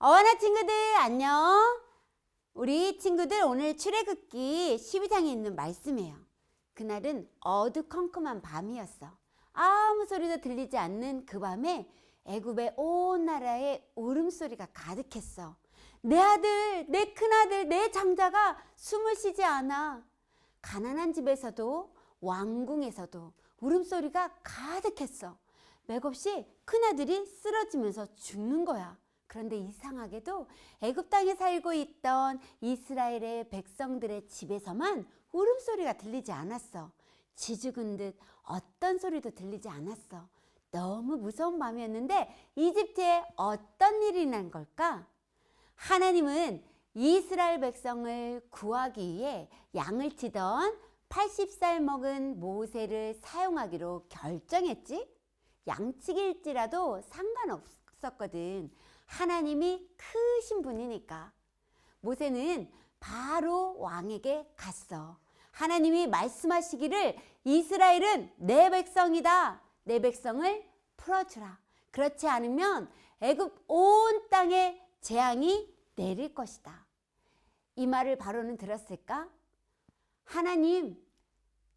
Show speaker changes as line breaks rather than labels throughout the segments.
어원아 친구들 안녕. 우리 친구들 오늘 출애굽기 12장에 있는 말씀이에요. 그날은 어두컴컴한 밤이었어. 아무 소리도 들리지 않는 그 밤에 애굽의 온 나라에 울음소리가 가득했어. 내 아들, 내 큰아들, 내 장자가 숨을 쉬지 않아. 가난한 집에서도 왕궁에서도 울음소리가 가득했어. 맥없이 큰아들이 쓰러지면서 죽는 거야. 그런데 이상하게도 애굽 땅에 살고 있던 이스라엘의 백성들의 집에서만 울음소리가 들리지 않았어. 지죽은 듯 어떤 소리도 들리지 않았어. 너무 무서운 밤이었는데 이집트에 어떤 일이 난 걸까? 하나님은 이스라엘 백성을 구하기 위해 양을 치던 80살 먹은 모세를 사용하기로 결정했지. 양치기일지라도 상관없었거든. 하나님이 크신 분이니까. 모세는 바로 왕에게 갔어. 하나님이 말씀하시기를 이스라엘은 내 백성이다. 내 백성을 풀어주라. 그렇지 않으면 애굽 온 땅에 재앙이 내릴 것이다. 이 말을 바로는 들었을까? 하나님,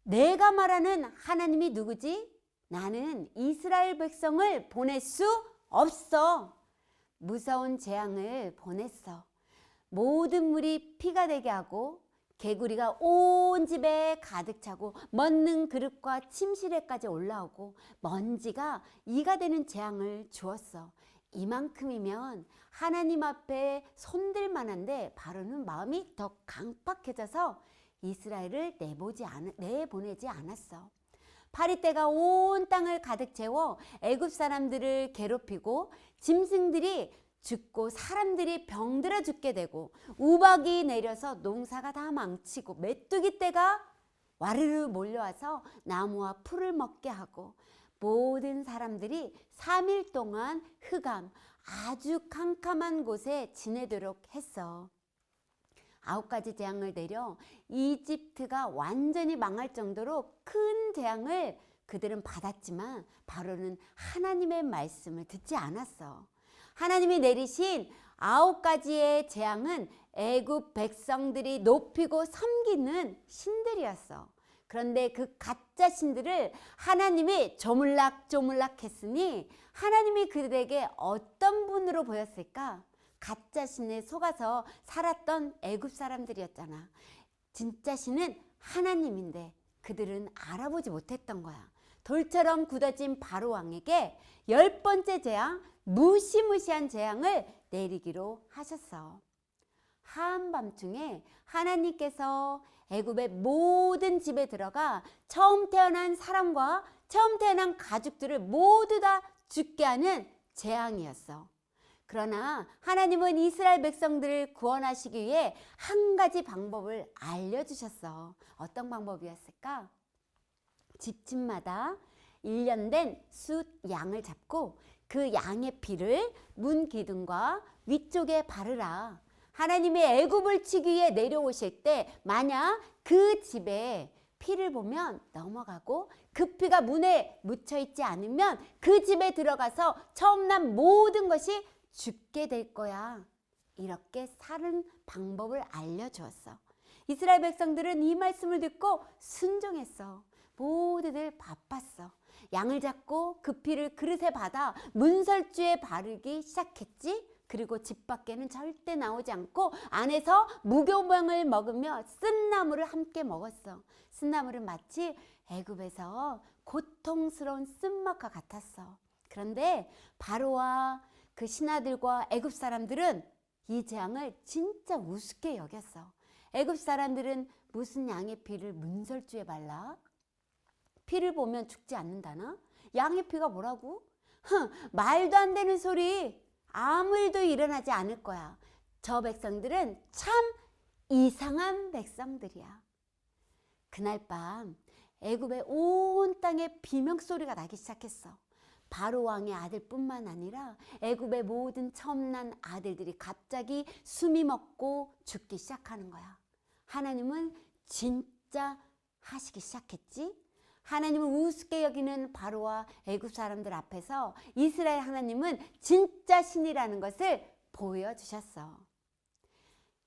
내가 말하는 하나님이 누구지? 나는 이스라엘 백성을 보낼 수 없어. 무서운 재앙을 보냈어. 모든 물이 피가 되게 하고 개구리가 온 집에 가득 차고 먹는 그릇과 침실에까지 올라오고 먼지가 이가 되는 재앙을 주었어. 이만큼이면 하나님 앞에 손들 만한데 바로는 마음이 더 강팍해져서 이스라엘을 내보지 않, 내보내지 않았어. 파리떼가 온 땅을 가득 채워 애굽 사람들을 괴롭히고 짐승들이 죽고 사람들이 병들어 죽게 되고 우박이 내려서 농사가 다 망치고 메뚜기 떼가 와르르 몰려와서 나무와 풀을 먹게 하고 모든 사람들이 3일 동안 흑암 아주 캄캄한 곳에 지내도록 했어. 아홉 가지 재앙을 내려 이집트가 완전히 망할 정도로 큰 재앙을 그들은 받았지만 바로는 하나님의 말씀을 듣지 않았어. 하나님이 내리신 아홉 가지의 재앙은 애굽 백성들이 높이고 섬기는 신들이었어. 그런데 그 가짜 신들을 하나님이 조물락조물락 했으니 하나님이 그들에게 어떤 분으로 보였을까? 가짜 신에 속아서 살았던 애굽 사람들이었잖아. 진짜 신은 하나님인데 그들은 알아보지 못했던 거야. 돌처럼 굳어진 바로 왕에게 열 번째 재앙, 무시무시한 재앙을 내리기로 하셨어. 한밤중에 하나님께서 애굽의 모든 집에 들어가 처음 태어난 사람과 처음 태어난 가족들을 모두 다 죽게 하는 재앙이었어. 그러나 하나님은 이스라엘 백성들을 구원하시기 위해 한 가지 방법을 알려주셨어. 어떤 방법이었을까? 집집마다 1년 된 숫 양을 잡고 그 양의 피를 문 기둥과 위쪽에 바르라. 하나님이 애굽을 치기 위해 내려오실 때 만약 그 집에 피를 보면 넘어가고 그 피가 문에 묻혀 있지 않으면 그 집에 들어가서 처음 난 모든 것이 죽게 될 거야. 이렇게 사는 방법을 알려주었어. 이스라엘 백성들은 이 말씀을 듣고 순종했어. 모두들 바빴어. 양을 잡고 그 피를 그릇에 받아 문설주에 바르기 시작했지. 그리고 집 밖에는 절대 나오지 않고 안에서 무교병을 먹으며 쓴나물을 함께 먹었어. 쓴나물은 마치 애굽에서 고통스러운 쓴맛과 같았어. 그런데 바로와 그 신하들과 애굽 사람들은 이 재앙을 진짜 우습게 여겼어. 애굽 사람들은 무슨 양의 피를 문설주에 발라? 피를 보면 죽지 않는다나? 양의 피가 뭐라고? 흥, 말도 안 되는 소리. 아무 일도 일어나지 않을 거야. 저 백성들은 참 이상한 백성들이야. 그날 밤 애굽의 온 땅에 비명 소리가 나기 시작했어. 바로 왕의 아들뿐만 아니라 애굽의 모든 처음 난 아들들이 갑자기 숨이 먹고 죽기 시작하는 거야. 하나님은 진짜 하시기 시작했지. 하나님을 우습게 여기는 바로와 애굽 사람들 앞에서 이스라엘 하나님은 진짜 신이라는 것을 보여주셨어.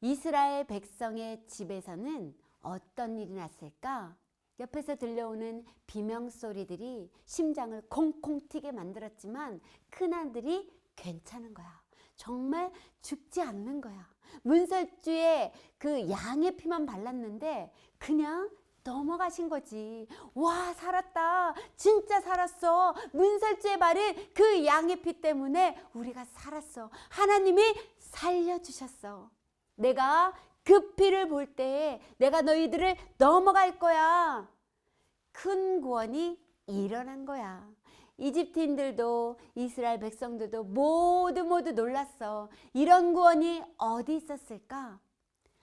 이스라엘 백성의 집에서는 어떤 일이 났을까? 옆에서 들려오는 비명 소리들이 심장을 콩콩 튀게 만들었지만 큰아들이 괜찮은 거야. 정말 죽지 않는 거야. 문설주에 그 양의 피만 발랐는데 그냥 넘어가신 거지. 와, 살았다. 진짜 살았어. 문설주에 바른 그 양의 피 때문에 우리가 살았어. 하나님이 살려주셨어. 내가 그 피를 볼 때에 내가 너희들을 넘어갈 거야. 큰 구원이 일어난 거야. 이집트인들도 이스라엘 백성들도 모두 모두 놀랐어. 이런 구원이 어디 있었을까?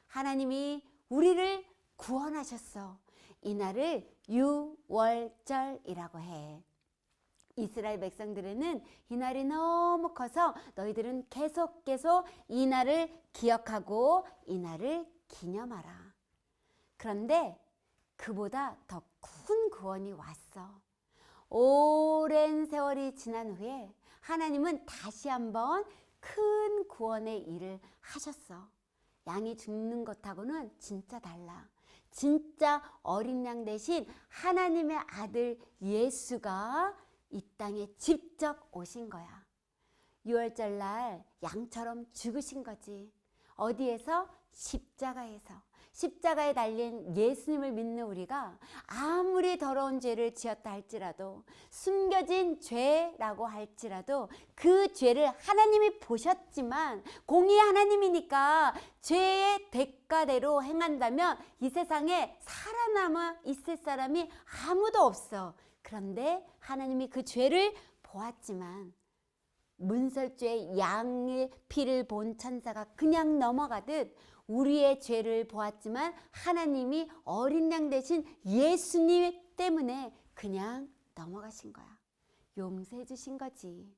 하나님이 우리를 구원하셨어. 이날을 유월절이라고 해. 이스라엘 백성들에는 이날이 너무 커서 너희들은 계속 계속 이 날을 기억하고 이 날을 기념하라. 그런데 그보다 더 큰 구원이 왔어. 오랜 세월이 지난 후에 하나님은 다시 한번 큰 구원의 일을 하셨어. 양이 죽는 것하고는 진짜 달라. 진짜 어린 양 대신 하나님의 아들 예수가 이 땅에 직접 오신 거야. 6월절 날 양처럼 죽으신 거지. 어디에서? 십자가에서. 십자가에 달린 예수님을 믿는 우리가 아무리 더러운 죄를 지었다 할지라도 숨겨진 죄라고 할지라도 그 죄를 하나님이 보셨지만 공의 하나님이니까 죄의 대가대로 행한다면 이 세상에 살아남아 있을 사람이 아무도 없어. 그런데 하나님이 그 죄를 보았지만 문설주의 양의 피를 본 천사가 그냥 넘어가듯 우리의 죄를 보았지만 하나님이 어린 양 대신 예수님 때문에 그냥 넘어가신 거야. 용서해 주신 거지.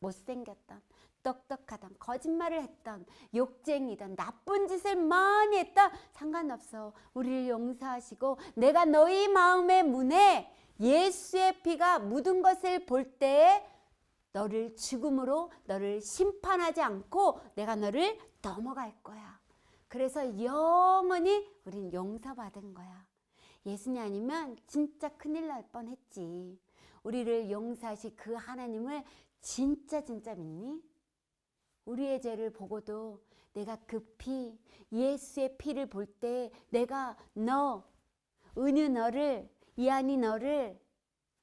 못생겼던, 똑똑하던, 거짓말을 했던, 욕쟁이던, 나쁜 짓을 많이 했던 상관없어. 우리를 용서하시고 내가 너희 마음의 문에 예수의 피가 묻은 것을 볼 때에 너를 죽음으로 너를 심판하지 않고 내가 너를 넘어갈 거야. 그래서 영원히 우린 용서받은 거야. 예수님 아니면 진짜 큰일 날 뻔했지. 우리를 용서하시 그 하나님을 진짜 진짜 믿니? 우리의 죄를 보고도 내가 그 피, 예수의 피를 볼 때 내가 너, 은유 너를, 이 안이 너를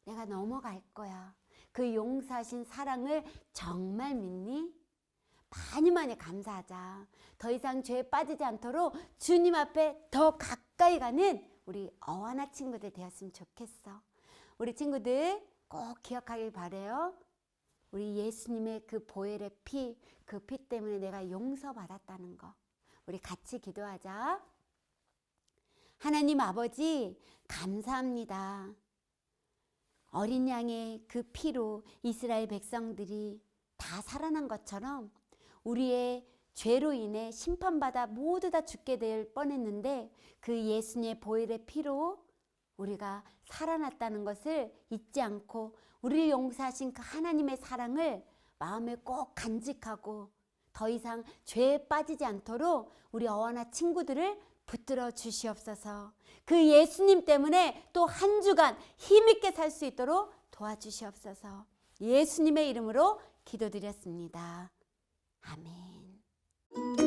내가 넘어갈 거야. 그 용서하신 사랑을 정말 믿니? 많이 많이 감사하자. 더 이상 죄에 빠지지 않도록 주님 앞에 더 가까이 가는 우리 어하나 친구들 되었으면 좋겠어. 우리 친구들 꼭 기억하길 바래요. 우리 예수님의 그 보혈의 피, 그 피 때문에 내가 용서받았다는 거. 우리 같이 기도하자. 하나님 아버지, 감사합니다. 어린 양의 그 피로 이스라엘 백성들이 다 살아난 것처럼 우리의 죄로 인해 심판받아 모두 다 죽게 될 뻔했는데 그 예수님의 보혈의 피로 우리가 살아났다는 것을 잊지 않고 우리를 용서하신 그 하나님의 사랑을 마음에 꼭 간직하고 더 이상 죄에 빠지지 않도록 우리 어와나 친구들을 붙들어 주시옵소서. 그 예수님 때문에 또 한 주간 힘있게 살 수 있도록 도와주시옵소서. 예수님의 이름으로 기도드렸습니다. 아멘.